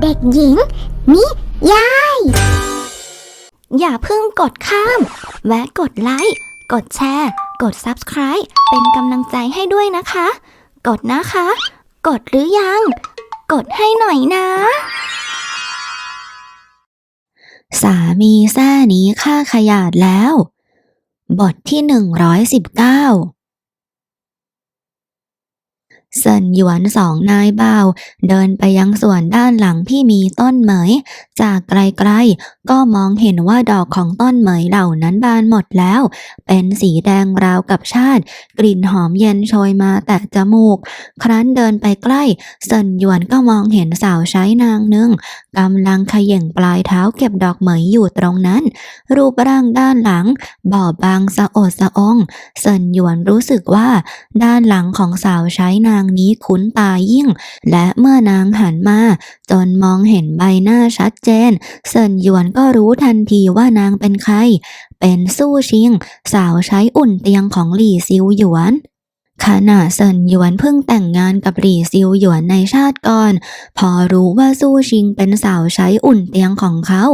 เด็กหญิง นิยาย อย่าเพิ่งกดข้าม แวะกดไลค์ กดแชร์ กด Subscribe เป็นกำลังใจให้ด้วยนะคะ กดนะคะ กดหรือยัง กดให้หน่อยนะ สามีแซ่นี้ค่าขยาดแล้ว บทที่หนึ่งร้อยสิบเก้า เซินหยวนสองนายบ่าว เดินไปยังส่วนด้านหลังที่มีต้นเหมย จากไกลๆ ก็มองเห็นว่าดอกของต้นเหมยเหล่านั้นบานหมดแล้ว เป็นสีแดงราวกับชาติ กลิ่นหอมเย็นโชยมาแต่จมูก ครั้นเดินไปใกล้ เซินหยวนก็มองเห็นสาวใช้นางหนึ่งกำลังขย่งปลายเท้าเก็บดอกเหมยอยู่ตรงนั้น รูปร่างด้านหลัง บอบบางสะอดสะอง เซินหยวนรู้สึกว่า ด้านหลังของสาวใช้นางนี้คุ้นตายิ่ง และเมื่อนางหันมา จนมองเห็นใบหน้าชัดเจน เซินหยวนก็รู้ทันทีว่านางเป็นใคร เป็นสู้ชิง สาวใช้อุ่นเตียงของหลี่ซิวหยวน ขณะเซินหยวนเพิ่งแต่งงานกับหลี่ซิวหยวนในชาติก่อน พอรู้ว่าสู้ชิงเป็นสาวใช้อุ่นเตียงของเขา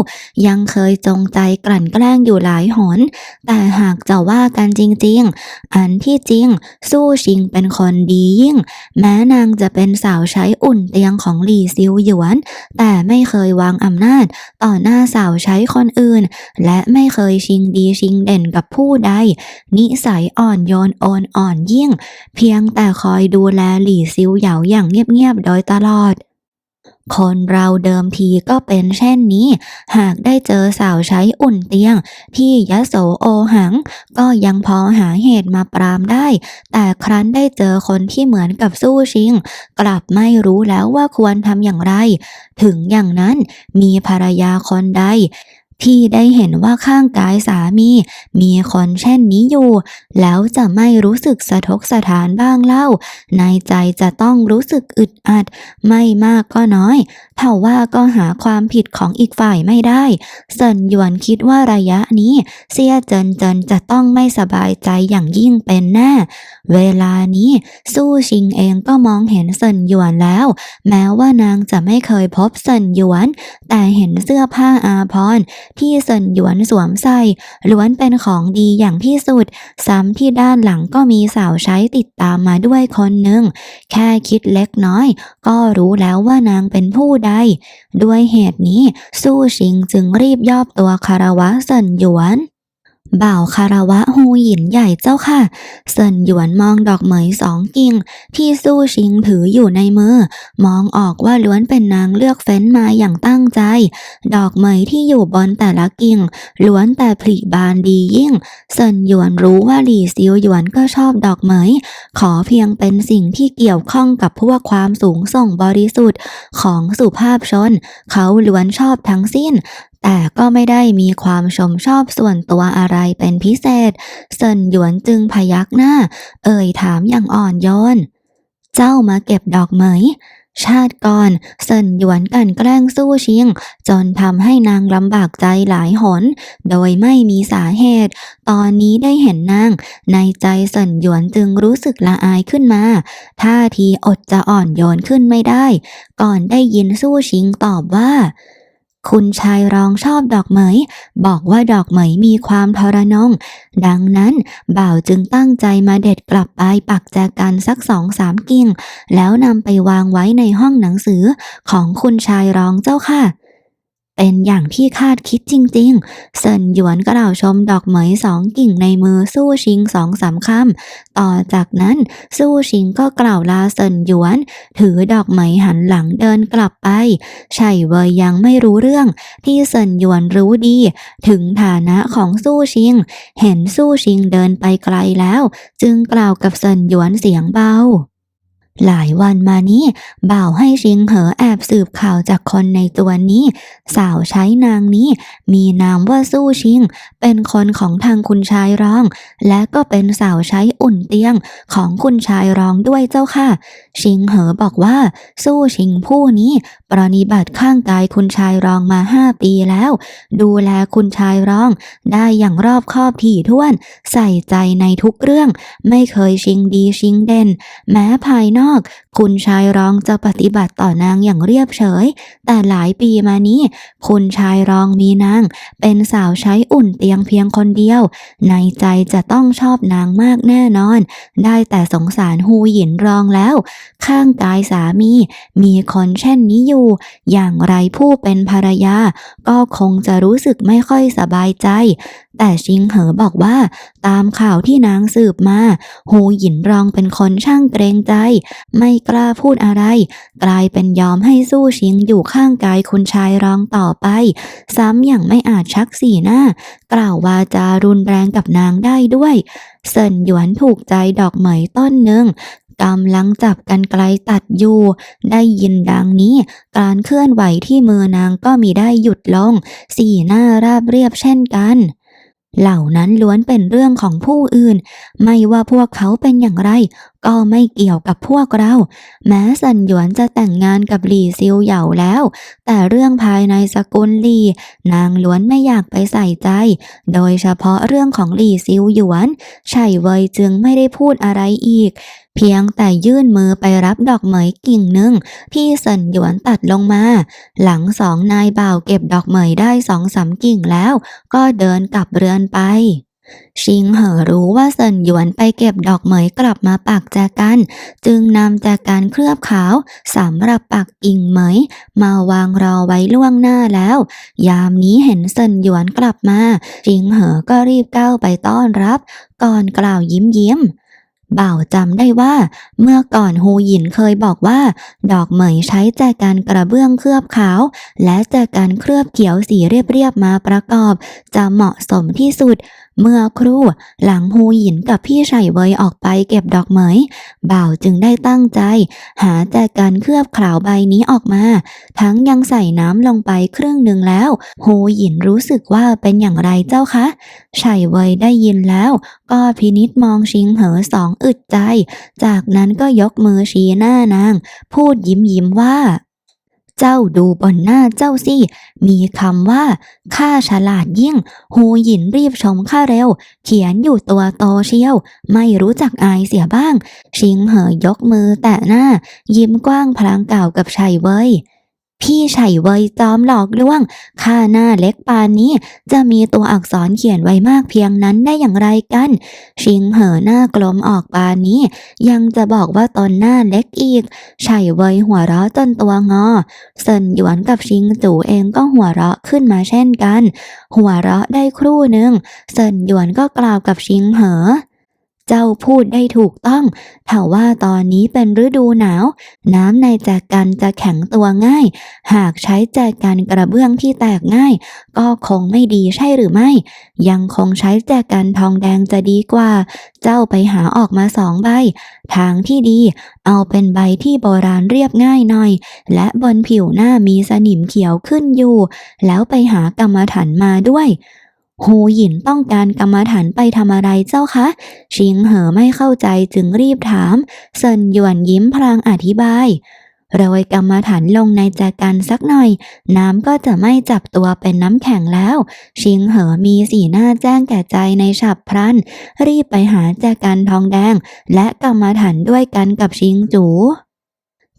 ยังเคยจงใจกลั่นแกล้งอยู่หลายหน แต่หากจะว่ากันจริงๆ อันที่จริงสู้ชิงเป็นคนดียิ่ง แม้นางจะเป็นสาวใช้อุ่นเตียงของหลี่ซิวหยวน แต่ไม่เคยวางอำนาจ ต่อหน้าสาวใช้คนอื่น และไม่เคยชิงดีชิงเด่นกับผู้ใด นิสัยอ่อนโยนโอนอ่อนยิ่งเพียงแต่คอยดูแลหลี่ซิวเหยาอย่างเงียบๆโดยตลอด คนเราเดิมทีก็เป็นเช่นนี้ หากได้เจอสาวใช้อุ่นเตียง ที่ยะโสโอหัง ก็ยังพอหาเหตุมาปรามได้ แต่ครั้นได้เจอคนที่เหมือนกับสู้ชิง กลับไม่รู้แล้วว่าควรทำอย่างไร ถึงอย่างนั้นมีภรรยาคนใด ที่ได้เห็นว่าข้างกายสามี มีคนเช่นนี้อยู่ แล้วจะไม่รู้สึกสะทกสะท้านบ้างเล่า ในใจจะต้องรู้สึกอึดอัด ไม่มากก็น้อยเท่าว่าก็หาความผิดของอีกฝ่ายไม่ได้เซินหยวนคิดว่าระยะนี้ เสียเจินเจินจะต้องไม่สบายใจอย่างยิ่งเป็นแน่ เวลานี้สู้ชิงเองก็มองเห็นเซินหยวนแล้ว แม้ว่านางจะไม่เคยพบเซินหยวน แต่เห็นเสื้อผ้าอาภรที่เซินหยวนสวมใส่ล้วนเป็นของดีอย่างที่สุด ซ้ำที่ด้านหลังก็มีสาวใช้ติดตามมาด้วยคนหนึ่ง แค่คิดเล็กน้อย ก็รู้แล้วว่านางเป็นผู้ใด ด้วยเหตุนี้ สู้ชิงจึงรีบยอบตัวคารวะเซินหยวน บ่าวคารวะฮูหยินใหญ่เจ้าค่ะ เซินหยวนมองดอกเหมยสองกิ่ง ที่สู้ชิงถืออยู่ในมือ มองออกว่าล้วนเป็นนางเลือกเฟ้นมาอย่างตั้งใจ ดอกเหมยที่อยู่บนแต่ละกิ่ง ล้วนแต่ผลิบานดียิ่ง เซินหยวนรู้ว่าหลี่ซิวหยวนก็ชอบดอกเหมย ขอเพียงเป็นสิ่งที่เกี่ยวข้องกับพวกความสูงส่งบริสุทธิ์ของสุภาพชน เขาล้วนชอบทั้งสิ้น แต่ก็ไม่ได้มีความชมชอบส่วนตัวอะไรเป็นพิเศษ เซินหยวนจึงพยักหน้า เอ่ยถามอย่างอ่อนโยน เจ้ามาเก็บดอกเหม ชาติก่อนเซินหยวนกันแกล้งสู้ชิง จนทำให้นางลำบากใจหลายหน โดยไม่มีสาเหตุ ตอนนี้ได้เห็นนาง ในใจเซินหยวนจึงรู้สึกละอายขึ้นมาท่าทีอดจะอ่อนโยนขึ้นไม่ได้ ก่อนได้ยินสู้ชิงตอบว่า คุณชายรองชอบดอกเหมย บอกว่าดอกเหมยมีความทรนง ดังนั้นบ่าวจึงตั้งใจมาเด็ดกลับไปปักแจกันสักสองสามกิ่ง แล้วนำไปวางไว้ในห้องหนังสือของคุณชายรองเจ้าค่ะ เป็นอย่างที่คาดคิดจริงๆ เซินหยวนกล่าวชมดอกเหมยสองกิ่งในมือสู้ชิงสองสามคำต่อจากนั้นสู้ชิงก็กล่าวลาเซินหยวน ถือดอกเหมยหันหลังเดินกลับไปไช่เวยยังไม่รู้เรื่อง ที่เซินหยวนรู้ดี ถึงฐานะของสู้ชิง เห็นสู้ชิงเดินไปไกลแล้ว จึงกล่าวกับเซินหยวนเสียงเบา หลายวันมานี้บ่าวให้ชิงเหอแอบสืบข่าวจากคนในตัวนี้ สาวใช้นางนี้ มีนามว่าสู้ชิง เป็นคนของทางคุณชายรอง และก็เป็นสาวใช้อุ่นเตียงของคุณชายรองด้วยเจ้าค่ะ ชิงเหอบอกว่า สู้ชิงผู้นี้ปรนิบัติข้างกายคุณชายรองมาห้าปีแล้ว ดูแลคุณชายรอง ได้อย่างรอบคอบถี่ถ้วน ใส่ใจในทุกเรื่อง ไม่เคยชิงดีชิงเด่น แม้ภายนอกคุณชายรองจะปฏิบัติต่อนางอย่างเรียบเฉย แต่หลายปีมานี้ คุณชายรองมีนาง เป็นสาวใช้อุ่นเตียงเพียงคนเดียว ในใจจะต้องชอบนางมากแน่นอน ได้แต่สงสารฮูหยินรองแล้ว ข้างกายสามี มีคนเช่นนี้อยู่ อย่างไรผู้เป็นภรรยา ก็คงจะรู้สึกไม่ค่อยสบายใจแต่ชิงเหอบอกว่า ตามข่าวที่นางสืบมาฮูหยินรองเป็นคนช่างเกรงใจ ไม่กล้าพูดอะไร กลายเป็นยอมให้สู้ชิงอยู่ข้างกายคุณชายรองต่อไป ซ้ำอย่างไม่อาจชักสีหน้า กล่าววาจารุนแรงกับนางได้ด้วยเซินหยวนถูกใจดอกเหมยต้นหนึ่งกำลังจับกันไกลตัดอยู่ ได้ยินดังนี้ การเคลื่อนไหวที่มือนางก็มีได้หยุดลง สีหน้าราบเรียบเช่นกัน เหล่านั้นล้วนเป็นเรื่องของผู้อื่น ไม่ว่าพวกเขาเป็นอย่างไร ก็ไม่เกี่ยวกับพวกเรา แม้สันหยวนจะแต่งงานกับหลี่ซิวเหย่าแล้ว แต่เรื่องภายในสกุลหลี่ นางล้วนไม่อยากไปใส่ใจ โดยเฉพาะเรื่องของหลี่ซิวหยวนไฉเวยจึงไม่ได้พูดอะไรอีก เพียงแต่ยื่นมือไปรับดอกเหมยกิ่งหนึ่งที่เซินหยวนตัดลงมา หลังสองนายบ่าวเก็บดอกเหมยได้สองสามกิ่งแล้ว ก็เดินกลับเรือนไป ชิงเหอรู้ว่าเซินหยวนไปเก็บดอกเหมยกลับมาปักแจกัน จึงนำแจกันเคลือบขาวสำหรับปักกิ่งเหมย มาวางรอไว้ล่วงหน้าแล้ว ยามนี้เห็นเซินหยวนกลับมา ชิงเหอก็รีบก้าวไปต้อนรับ ก่อนกล่าวยิ้มยิ้มบ่าวจำได้ว่า เมื่อก่อนฮูหยินเคยบอกว่า ดอกเหมยใช้แจกันกระเบื้องเคลือบขาว และแจกันเคลือบเขียวสีเรียบๆมาประกอบ จะเหมาะสมที่สุดเมื่อครู่หลังฮูหยินกับพี่ไฉเวยออกไปเก็บดอกเหมย บ่าวจึงได้ตั้งใจ หาแจกันเคลือบขาวใบนี้ออกมา ทั้งยังใส่น้ำลงไปครึ่งหนึ่งแล้วฮูหยินรู้สึกว่าเป็นอย่างไรเจ้าคะไฉเวยได้ยินแล้ว ก็พินิษมองชิงเหอสองอึดใจ จากนั้นก็ยกมือชี้หน้านาง พูดยิ้มยิ้มว่า เจ้าดูบนหน้าเจ้าสิ มีคำว่า ข้าฉลาดยิ่งฮูหยินรีบชมข้าเร็ว เขียนอยู่ตัวโตเชียว ไม่รู้จักอายเสียบ้าง ชิงเหอยกมือแตะหน้า ยิ้มกว้างพลางกล่าวกับชัยเว้ย พี่ไฉเวยจอมหลอกลวง ข้าหน้าเล็กปานนี้ จะมีตัวอักษรเขียนไว้มากเพียงนั้นได้อย่างไรกัน ชิงเหอหน้ากลมออกปานนี้ ยังจะบอกว่าตนหน้าเล็กอีกไฉเวยหัวเราะจนตัวงอเซินหยวนกับชิงจู่เองก็หัวเราะขึ้นมาเช่นกัน หัวเราะได้ครู่หนึ่งเซินหยวนก็กล่าวกับชิงเหอ เจ้าพูดได้ถูกต้องถ้าว่าตอนนี้เป็นฤดูหนาว น้ำในแจกันจะแข็งตัวง่าย หากใช้แจกันกระเบื้องที่แตกง่าย ก็คงไม่ดีใช่หรือไม่ ยังคงใช้แจกันทองแดงจะดีกว่า เจ้าไปหาออกมาสองใบ ทางที่ดี เอาเป็นใบที่โบราณเรียบง่ายหน่อย และบนผิวหน้ามีสนิมเขียวขึ้นอยู่ แล้วไปหากรรมฐานมาด้วย ฮูหยินต้องการกรรมฐานไปทำอะไรเจ้าคะ ชิงเหอไม่เข้าใจจึงรีบถาม เซินหยวนยิ้มพลางอธิบายโรยกรรมฐานลงในแจกันสักหน่อย น้ำก็จะไม่จับตัวเป็นน้ำแข็งแล้ว ชิงเหอมีสีหน้าแจ้งแก่ใจในฉับพลัน รีบไปหาแจกันทองแดง และกรรมฐานด้วยกันกับชิงจู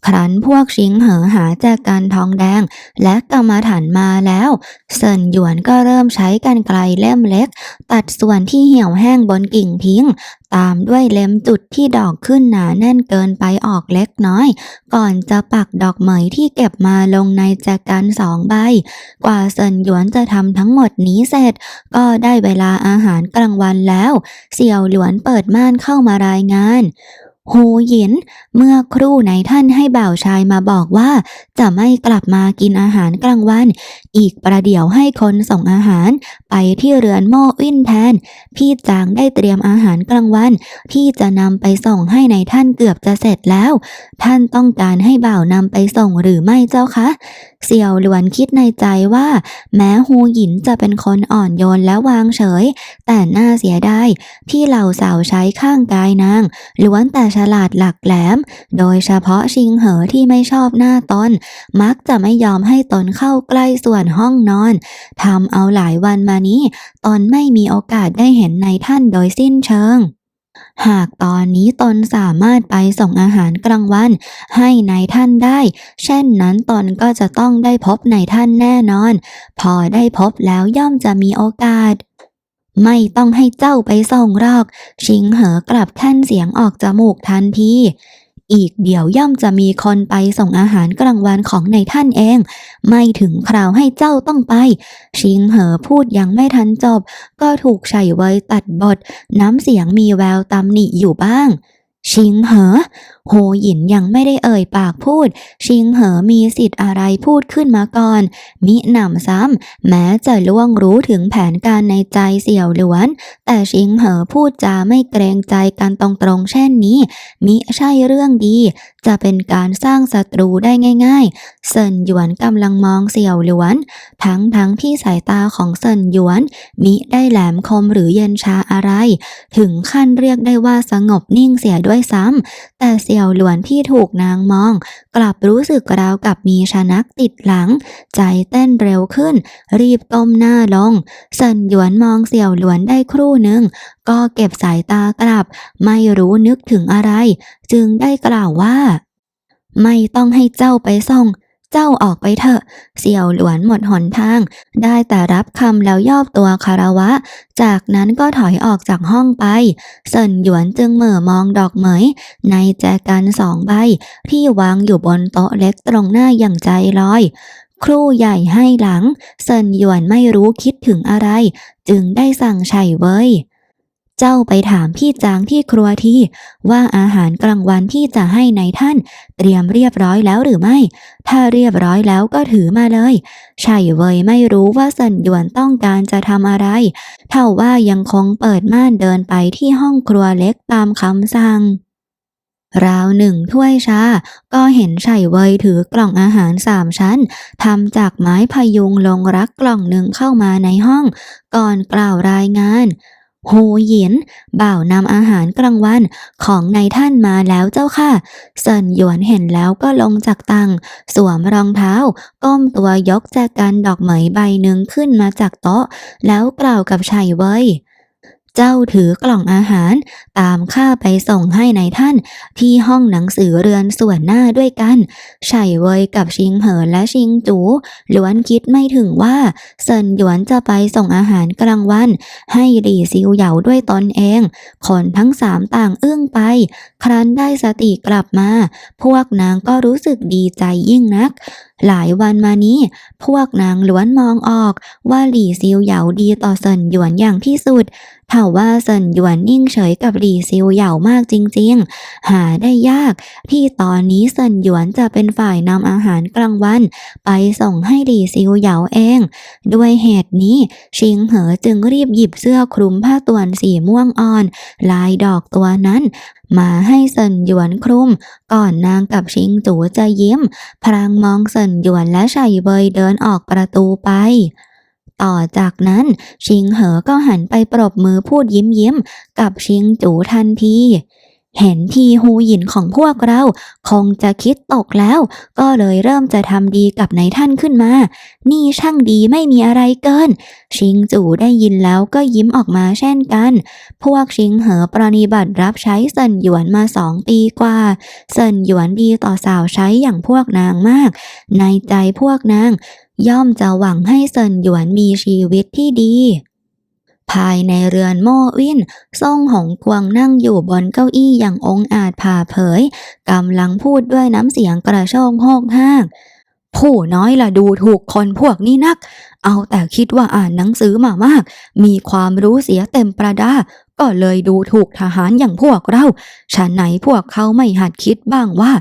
ครั้นพวกชิงเหอหาแจกกันทองแดง และกรรมฐานมาแล้วเซินหยวนก็เริ่มใช้กันไกลเล่มเล็ก ตัดส่วนที่เหี่ยวแห้งบนกิ่งทิ้ง ตามด้วยเล็มจุดที่ดอกขึ้นหนาแน่นเกินไปออกเล็กน้อย ก่อนจะปักดอกเหมยที่เก็บมาลงในแจกันสองใบ กว่าเซินหยวนจะทำทั้งหมดนี้เสร็จ ก็ได้เวลาอาหารกลางวันแล้ว เสี่ยวหลวนเปิดม่านเข้ามารายงาน หูหยิน เมื่อครู่ในท่านให้บ่าวชายมาบอกว่า จะไม่กลับมากินอาหารกลางวัน อีกประเดี๋ยวให้คนส่งอาหารไปที่เรือนโม่อินแทน พี่จางได้เตรียมอาหารกลางวัน ที่จะนำไปส่งให้ในท่านเกือบจะเสร็จแล้ว ท่านต้องการให้บ่าวนำไปส่งหรือไม่เจ้าคะ เสี่ยวหลวนคิดในใจว่า แม้ฮูหยินจะเป็นคนอ่อนโยนและวางเฉย แต่น่าเสียดายที่เหล่าสาวใช้ข้างกายนางล้วนแต่ฉลาดหลักแหลม โดยเฉพาะชิงเหอที่ไม่ชอบหน้าตน มักจะไม่ยอมให้ตนเข้าใกล้ส่วนห้องนอนทำเอาหลายวันมานี้ ตนไม่มีโอกาสได้เห็นในท่านโดยสิ้นเชิงหากตอนนี้ตนสามารถไปส่งอาหารกลางวัน ให้นายท่านได้ เช่นนั้นตนก็จะต้องได้พบนายท่านแน่นอน พอได้พบแล้วย่อมจะมีโอกาส ไม่ต้องให้เจ้าไปส่งรอก ชิงเหอกลับแค้นเสียงออกจมูกทันทีอีกเดี๋ยวย่อมจะมีคนไปส่งอาหารกลางวันของในท่านเอง ไม่ถึงคราวให้เจ้าต้องไป ชิงเหอพูดยังไม่ทันจบ ก็ถูกไฉเวยตัดบท น้ำเสียงมีแววตำหนิอยู่บ้าง ชิงเหอโหหยินยังไม่ได้เอ่ยปากพูด ชิงเหอมีสิทธิ์อะไรพูดขึ้นมาก่อน มิหนำซ้ำแม้จะล่วงรู้ถึงแผนการในใจเสี่ยวหลวน แต่ชิงเหอพูดจาไม่เกรงใจกันตรงๆเช่นนี้ มิใช่เรื่องดี จะเป็นการสร้างศัตรูได้ง่ายๆ เซินหยวนกำลังมองเสี่ยวหลวน ทั้งทั้งที่สายตาของเซินหยวน มิได้แหลมคมหรือเย็นชาอะไร ถึงขั้นเรียกได้ว่าสงบนิ่งเสียด้วยซ้ำแต่เสี่ยวหลวนที่ถูกนางมอง กลับรู้สึกราวกับมีชนักติดหลัง ใจเต้นเร็วขึ้น รีบก้มหน้าลงเซินหยวนมองเสี่ยวหลวนได้ครู่หนึ่งก็เก็บสายตากลับ ไม่รู้นึกถึงอะไร จึงได้กล่าวว่า ไม่ต้องให้เจ้าไปส่ง เจ้าออกไปเถอะ เสี่ยวหลวนหมดหนทาง ได้แต่รับคำแล้วย่อตัวคารวะ จากนั้นก็ถอยออกจากห้องไป เซินหยวนจึงเหม่อมองดอกเหมย ในแจกันสองใบ ที่วางอยู่บนโต๊ะเล็กตรงหน้าอย่างใจลอย ครูใหญ่ให้หลัง เซินหยวนไม่รู้คิดถึงอะไร จึงได้สั่งไฉเว้ย เจ้าไปถามพี่จางที่ครัวที่ว่าอาหารกลางวันที่จะให้ในท่าน เตรียมเรียบร้อยแล้วหรือไม่ ถ้าเรียบร้อยแล้วก็ถือมาเลยไฉเวยไม่รู้ว่าเซินหยวนต้องการจะทำอะไร เท่าว่ายังคงเปิดม่านเดินไปที่ห้องครัวเล็กตามคำสั่งราวหนึ่งถ้วยชา ก็เห็นไฉเวยถือกล่องอาหารสามชั้นทำจากไม้พยุงลงรักกล่องหนึ่งเข้ามาในห้อง ก่อนกล่าวรายงาน โฮหยินบ่าวนำอาหารกลางวันของนายท่านมาแล้วเจ้าค่ะเซินหยวนเห็นแล้วก็ลงจากตังสวมรองเท้า ก้มตัวยกแจกันดอกไหมใบหนึ่งขึ้นมาจากโต๊ะ แล้วกล่าวกับชายเว้ย เจ้าถือกล่องอาหารตามข้าไปส่งให้ในท่านที่ห้องหนังสือเรือนส่วนหน้าด้วยกันไฉเวยกับชิงเหอและชิงจูล้วนคิดไม่ถึงว่าเซินหยวนจะไปส่งอาหารกลางวัน ให้หลี่ซิวเหยาด้วยตนเอง คนทั้งสามต่างอึ้งไป ครั้นได้สติกลับมา พวกนางก็รู้สึกดีใจยิ่งนัก หลายวันมานี้ พวกนางล้วนมองออกว่าหลี่ซิวเหยาดีต่อเซินหยวนอย่างที่สุดเท่าว่าเซินหยวนนิ่งเฉยกับหลี่ซิวเหยามากจริงๆ หาได้ยากที่ตอนนี้เซินหยวนจะเป็นฝ่ายนำอาหารกลางวัน ไปส่งให้หลี่ซิวเหยาเอง ด้วยเหตุนี้ชิงเหอจึงรีบหยิบเสื้อคลุมผ้าตวนสีม่วงอ่อน ลายดอกตัวนั้น มาให้เซินหยวนคลุม ก่อนนางกับชิงจูจะยิ้ม พรางมองเซินหยวนและชัยเบยเดินออกประตูไป ต่อจากนั้นชิงเหอก็หันไปปรบมือพูดยิ้มยิ้มกับชิงจูทันที เห็นทีฮูหยินของพวกเรา คงจะคิดตกแล้ว ก็เลยเริ่มจะทำดีกับนายท่านขึ้นมา นี่ช่างดีไม่มีอะไรเกิน ชิงจู่ได้ยินแล้วก็ยิ้มออกมาเช่นกัน พวกชิงเหอปรนิบัติรับใช้เซินหยวนมาสองปีกว่าเซินหยวนดีต่อสาวใช้อย่างพวกนางมาก ในใจพวกนาง ย่อมจะหวังให้เซินหยวนมีชีวิตที่ดี ภายในเรือนโม่วินซ่งหงกวงนั่งอยู่บนเก้าอี้อย่างองอาจผ่าเผยกำลังพูดด้วยน้ำเสียงกระโชกโฮกห้างผู้น้อยละดูถูกคนพวกนี้นัก เอาแต่คิดว่าอ่านหนังสือมามาก มีความรู้เสียเต็มประดา ก็เลยดูถูกทหารอย่างพวกเราฉันไหนพวกเขาไม่หัดคิดบ้างว่า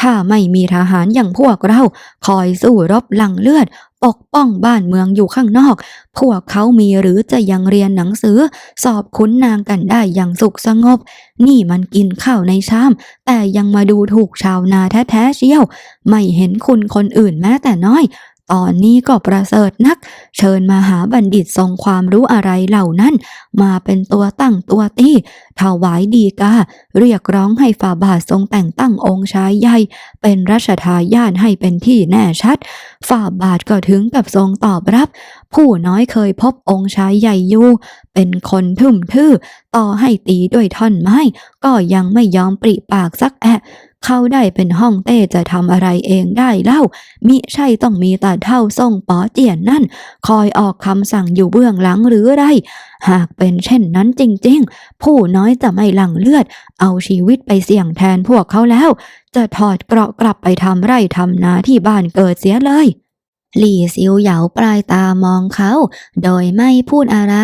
ถ้าไม่มีทหารอย่างพวกเรา คอยสู้รบหลังเลือด ปกป้องบ้านเมืองอยู่ข้างนอก พวกเขามีหรือจะยังเรียนหนังสือ สอบคุ้นนางกันได้อย่างสุขสงบ นี่มันกินข้าวในชาม แต่ยังมาดูถูกชาวนาแท้ๆเชียว ไม่เห็นคุณคนอื่นแม้แต่น้อย ตอนนี้ก็ประเสริฐนัก เชิญมาหาบัณฑิตทรงความรู้อะไรเหล่านั้น มาเป็นตัวตั้งตัวตี้ถวายดีกาเรียกร้องให้ฝ่าบาททรงแต่งตั้งองค์ชายใหญ่ เป็นรัชทายาทให้เป็นที่แน่ชัด ฝ่าบาทก็ถึงกับทรงตอบรับ ผู้น้อยเคยพบองค์ชายใหญ่อยู่เป็นคนทึ่มทื่อ ต่อให้ตีด้วยท่อนไม้ ก็ยังไม่ยอมปริปากสักแอะ เขาได้เป็นห้องเต้จะทำอะไรเองได้เล่า มิใช่ต้องมีตาเท่าทรงป๋อเจียนนั่น คอยออกคำสั่งอยู่เบื้องหลังหรือไร หากเป็นเช่นนั้นจริงๆ ผู้น้อยจะไม่หลั่งเลือด เอาชีวิตไปเสี่ยงแทนพวกเขาแล้ว จะถอดเกราะกลับไปทำไร่ทำนาที่บ้านเกิดเสียเลยหลี่ซิวเหยาปลายตามองเขา โดยไม่พูดอะไร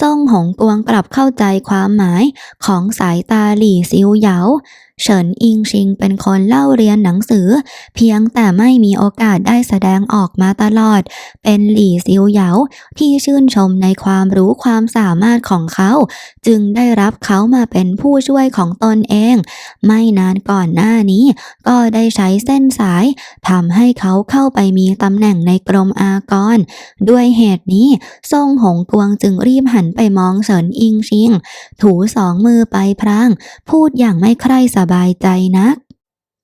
ซ่งหงกวงกลับเข้าใจความหมายของสายตาหลี่ซิวเหยา เฉินอิงชิงเป็นคนเล่าเรียนหนังสือ เพียงแต่ไม่มีโอกาสได้แสดงออกมาตลอด เป็นหลี่ซิวเหยาที่ชื่นชมในความรู้ความสามารถของเขา จึงได้รับเขามาเป็นผู้ช่วยของตนเอง ไม่นานก่อนหน้านี้ ก็ได้ใช้เส้นสายทำให้เขาเข้าไปมีตำแหน่งในกรมอากร ด้วยเหตุนี้ซ่งหงกวงจึงรีบหันไปมองเฉินอิงชิง ถูสองมือไปพราง พูดอย่างไม่ใคร่สบายใจนัก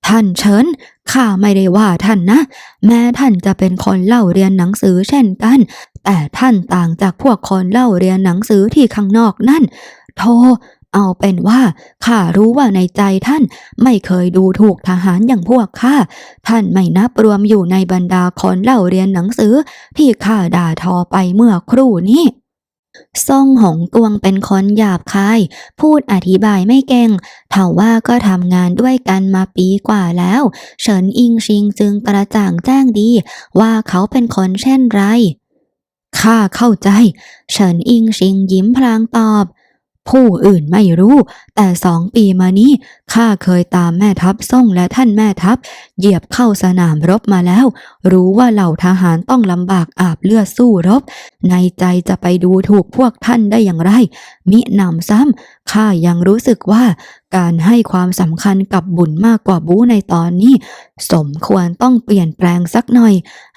ท่านเฉินข้าไม่ได้ว่าท่านนะ แม้ท่านจะเป็นคนเล่าเรียนหนังสือเช่นกัน แต่ท่านต่างจากพวกคนเล่าเรียนหนังสือที่ข้างนอกนั่น โทเอาเป็นว่าข้ารู้ว่าในใจท่านไม่เคยดูถูกทหารอย่างพวกข้า ท่านไม่นับรวมอยู่ในบรรดาคนเล่าเรียนหนังสือที่ข้าด่าทอไปเมื่อครู่นี้ ซ่งหงกวงเป็นคนหยาบคาย พูดอธิบายไม่เก่งเท่าว่าก็ทำงานด้วยกันมาปีกว่าแล้ว เฉินอิงชิงจึงกระจ่างแจ้งดี ว่าเขาเป็นคนเช่นไรข้าเข้าใจ เฉินอิงชิงยิ้มพลางตอบ ผู้อื่นไม่รู้ แต่สองปีมานี้ข้าเคยตามแม่ทัพส่งและท่านแม่ทัพ เหยียบเข้าสนามรบมาแล้ว รู้ว่าเหล่าทหารต้องลำบากอาบเลือดสู้รบ ในใจจะไปดูถูกพวกท่านได้อย่างไร มิหนำซ้ำข้ายังรู้สึกว่าการให้ความสำคัญกับบุญมากกว่าบูในตอนนี้ สมควรต้องเปลี่ยนแปลงสักหน่อย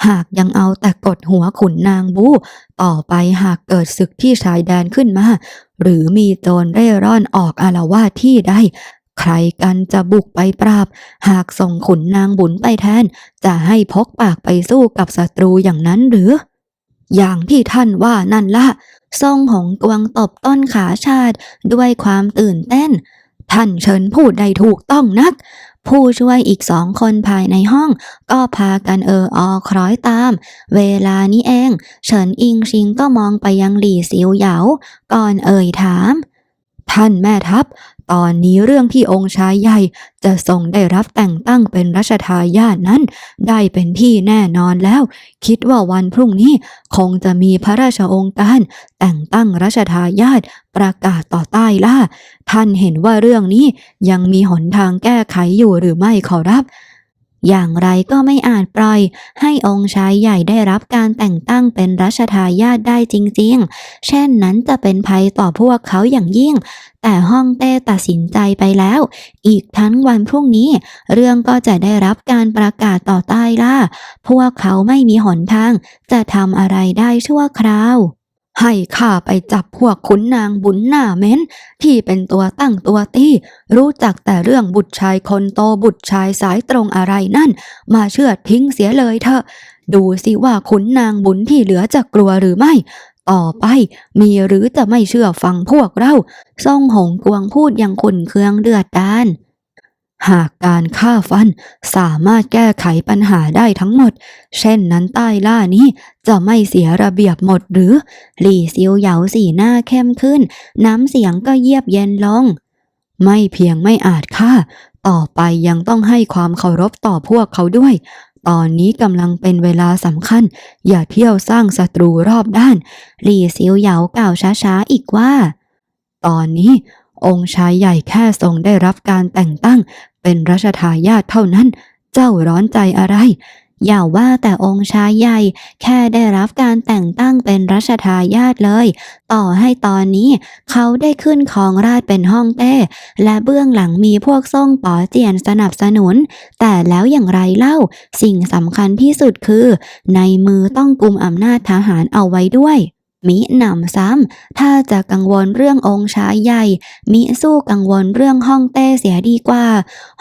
หากยังเอาแต่กดหัวขุนนางบูต่อไปหากเกิดศึกที่ชายแดนขึ้นมา หรือมีโจรเร่ร่อนออกอาละวาดที่ใดใครกันจะบุกไปปราบ หากส่งขุนนางบุญไปแทน จะให้พกปากไปสู้กับศัตรูอย่างนั้นหรือ อย่างที่ท่านว่านั่นละซ่งหงกวงตบต้นขาชาติด้วยความตื่นเต้น ท่านเชิญพูดได้ถูกต้องนัก ผู้ช่วยอีกสองคนภายในห้อง ก็พากันเออออคล้อยตาม เวลานี้เอง เฉินอิงชิงก็มองไปยังหลี่ซิวเหยา ก่อนเอ่ยถาม ท่านแม่ทัพ ตอนนี้เรื่องที่องค์ชายใหญ่ จะทรงได้รับแต่งตั้งเป็นรัชทายาทนั้น ได้เป็นที่แน่นอนแล้ว คิดว่าวันพรุ่งนี้คงจะมีพระราชองค์การ แต่งตั้งรัชทายาทประกาศต่อใต้ล่า ท่านเห็นว่าเรื่องนี้ยังมีหนทางแก้ไขอยู่หรือไม่ขอรับ อย่างไรก็ไม่อาจปล่อย ให้องค์ชายใหญ่ได้รับการแต่งตั้งเป็นรัชทายาทได้จริงๆ เช่นนั้นจะเป็นภัยต่อพวกเขาอย่างยิ่ง แต่ห้องเต้ตัดสินใจไปแล้ว อีกทั้งวันพรุ่งนี้ เรื่องก็จะได้รับการประกาศต่อใต้ล่า พวกเขาไม่มีหนทาง จะทำอะไรได้ชั่วคราว ให้ข้าไปจับพวกขุนนางบุญหน้าเม้น ที่เป็นตัวตั้งตัวตี้ รู้จักแต่เรื่องบุตรชายคนโตบุตรชายสายตรงอะไรนั่น มาเชื่อทิ้งเสียเลยเถอะ ดูสิว่าขุนนางบุญที่เหลือจะกลัวหรือไม่ ต่อไปมีหรือจะไม่เชื่อฟังพวกเราซ่งหงกวงพูดอย่างขุนเคืองเดือดดาน หากการฆ่าฟันสามารถแก้ไขปัญหาได้ทั้งหมด เช่นนั้นใต้ล่านี้จะไม่เสียระเบียบหมดหรือ หลี่ซิวเหยาสีหน้าเข้มขึ้น น้ำเสียงก็เยียบเย็นลง ไม่เพียงไม่อาจฆ่า ต่อไปยังต้องให้ความเคารพต่อพวกเขาด้วย ตอนนี้กำลังเป็นเวลาสำคัญ อย่าเที่ยวสร้างศัตรูรอบด้าน หลี่ซิวเหยากล่าวช้าๆอีกว่า ตอนนี้องค์ชายใหญ่แค่ทรงได้รับการแต่งตั้ง เป็นรัชทายาทเท่านั้น เจ้าร้อนใจอะไร อย่าว่าแต่องค์ชายใหญ่ แค่ได้รับการแต่งตั้งเป็นรัชทายาทเลย ต่อให้ตอนนี้เขาได้ขึ้นของราชเป็นห้องเต้ และเบื้องหลังมีพวกซ่งป๋อเจียนสนับสนุน แต่แล้วอย่างไรเล่า สิ่งสำคัญที่สุดคือ ในมือต้องกุมอำนาจทหารเอาไว้ด้วย มิหนำซ้ำ ถ้าจะกังวลเรื่ององค์ชายใหญ่ มิสู้กังวลเรื่องฮ่องเต้เสียดีกว่า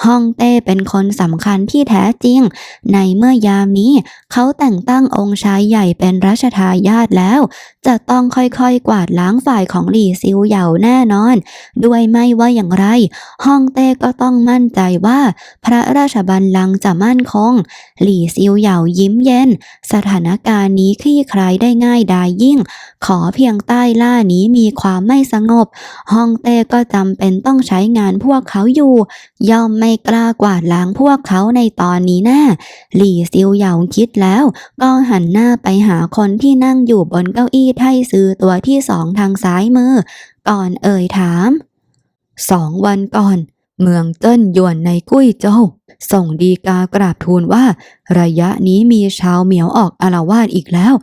ฮ่องเต้เป็นคนสำคัญที่แท้จริง ในเมื่อยามนี้ เขาแต่งตั้งองค์ชายใหญ่เป็นรัชทายาทแล้ว จะต้องค่อยๆกวาดล้างฝ่ายของหลี่ซิวเหยาแน่นอน ด้วยไม่ว่าอย่างไรฮ่องเต้ก็ต้องมั่นใจว่า พระราชบัลลังก์จะมั่นคง หลี่ซิวเหยายิ้มเย็น สถานการณ์นี้คลี่คลายได้ง่ายดายยิ่งขอเพียงใต้ล่านี้มีความไม่สงบฮ่องเต้ก็จำเป็นต้องใช้งานพวกเขาอยู่ ย่อมไม่กล้ากวาดล้างพวกเขาในตอนนี้แน่หลี่ซิวเหยาคิดแล้ว ก็หันหน้าไปหาคนที่นั่งอยู่บนเก้าอี้ไทซื้อตัวที่สองทางซ้ายมือ ก่อนเอ่ยถามสองวันก่อน เมืองเจิ้นยวนในกุ้ยโจวส่งดีกากราบทูลว่า ระยะนี้มีชาวเหมียวออกอารวาสอีกแล้ว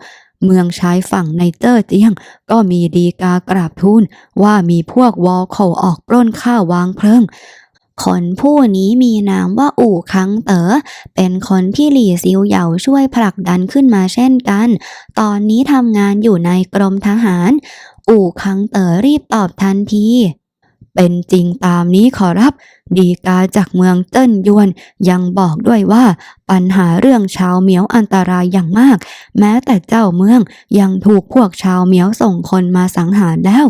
เมืองชายฝั่งในเจ้อเจียง ก็มีดีกากราบทูลว่ามีพวกวอลโคออกปล้นข้าววางเพลิงคนผู้นี้มีนามว่าอู่คังเต๋อ เป็นคนที่หลี่ซิวเหยาช่วยผลักดันขึ้นมาเช่นกัน ตอนนี้ทำงานอยู่ในกรมทหาร อู่คังเต๋อรีบตอบทันที เป็นจริงตามนี้ขอรับ ดีกาจากเมืองเจิ้นยวน ยังบอกด้วยว่า ปัญหาเรื่องชาวเหมียวอันตรายอย่างมาก แม้แต่เจ้าเมืองยังถูกพวกชาวเหมียวส่งคนมาสังหารแล้ว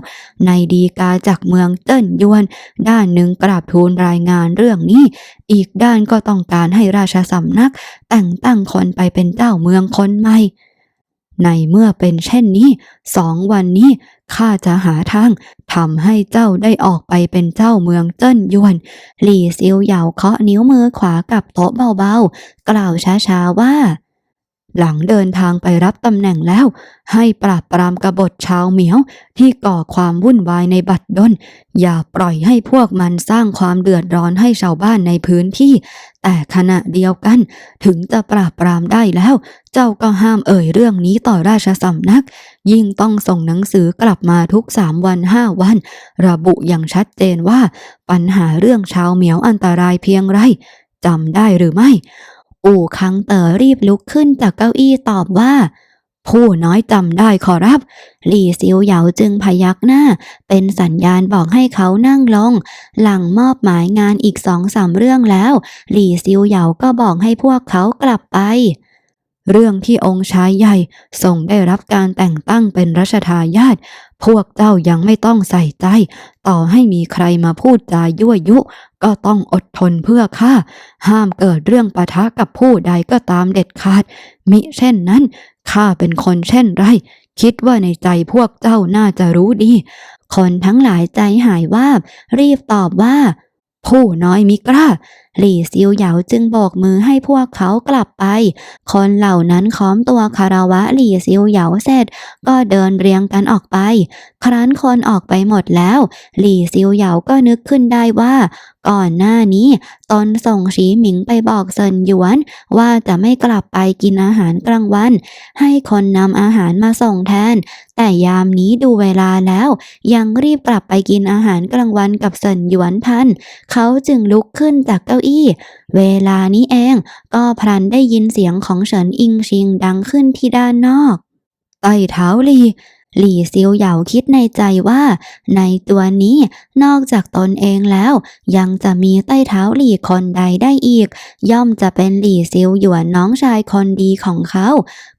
ในดีกาจากเมืองเจิ้นยวน ด้านหนึ่งกราบทูลรายงานเรื่องนี้ อีกด้านก็ต้องการให้ราชสำนัก แต่งตั้งคนไปเป็นเจ้าเมืองคนใหม่ ในเมื่อเป็นเช่นนี้สองวันนี้ข้าจะหาทางทำให้เจ้าได้ออกไปเป็นเจ้าเมืองเจิ้นยวน หลี่ซิวเหยาเคาะนิ้วมือขวากับโต๊ะเบาๆ กล่าวช้าๆว่า หลังเดินทางไปรับตำแหน่งแล้ว ให้ปราบปรามกบฏชาวเหมียวที่ก่อความวุ่นวายในบัดดล อย่าปล่อยให้พวกมันสร้างความเดือดร้อนให้ชาวบ้านในพื้นที่ แต่ขณะเดียวกัน ถึงจะปราบปรามได้แล้ว เจ้าก็ห้ามเอ่ยเรื่องนี้ต่อราชสำนัก ยิ่งต้องส่งหนังสือกลับมาทุกสามวันห้าวัน ระบุอย่างชัดเจนว่า ปัญหาเรื่องชาวเหมียวอันตรายเพียงไรจำได้หรือไม่ อู่คังเต๋อรีบลุกขึ้นจากเก้าอี้ตอบว่า ผู้น้อยจำได้ขอรับ หลี่ซิวเหยาจึงพยักหน้า เป็นสัญญาณบอกให้เขานั่งลง หลังมอบหมายงานอีกสองสามเรื่องแล้ว หลี่ซิวเหยาก็บอกให้พวกเขากลับไปเรื่องที่องค์ชายใหญ่ทรงได้รับการแต่งตั้งเป็นรัชทายาท พวกเจ้ายังไม่ต้องใส่ใจ ต่อให้มีใครมาพูดจายั่วยุ ก็ต้องอดทนเพื่อข้า ห้ามเกิดเรื่องปะทะกับผู้ใดก็ตามเด็ดขาด มิเช่นนั้นข้าเป็นคนเช่นไร คิดว่าในใจพวกเจ้าน่าจะรู้ดี คนทั้งหลายใจหายวาบ รีบตอบว่า ผู้น้อยมิกล้า หลี่ซิวเหยาจึงโบกมือให้พวกเขากลับไป คนเหล่านั้นค้อมตัวคารวะหลี่ซิวเหยาเสร็จ ก็เดินเรียงกันออกไป ครั้นคนออกไปหมดแล้ว หลี่ซิวเหยาก็นึกขึ้นได้ว่า ก่อนหน้านี้ตนส่งฉีหมิงไปบอกเซินหยวน ว่าจะไม่กลับไปกินอาหารกลางวัน ให้คนนำอาหารมาส่งแทน แต่ยามนี้ดูเวลาแล้ว ยังรีบกลับไปกินอาหารกลางวันกับเซินหยวนทัน เขาจึงลุกขึ้นจากเก้าอี้ เวลานี้เอง ก็พลันได้ยินเสียงของเฉินอิงชิงดังขึ้นที่ด้านนอกไต่เท้าลี หลี่ซิวเหยาคิดในใจว่า ในตัวนี้นอกจากตนเองแล้ว ยังจะมีใต้เท้าหลี่คนใดได้อีก ย่อมจะเป็นหลี่ซิวหยวนน้องชายคนดีของเขา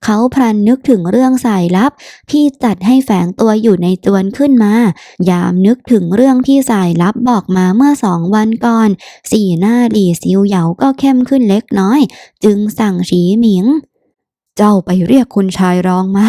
เขาพลันนึกถึงเรื่องสายลับ ที่จัดให้แฝงตัวอยู่ในจวนขึ้นมา ยามนึกถึงเรื่องที่สายลับบอกมาเมื่อสองวันก่อน สีหน้าหลี่ซิวเหยาก็เข้มขึ้นเล็กน้อย จึงสั่งฉีหมิง เจ้าไปเรียกคุณชายรองมา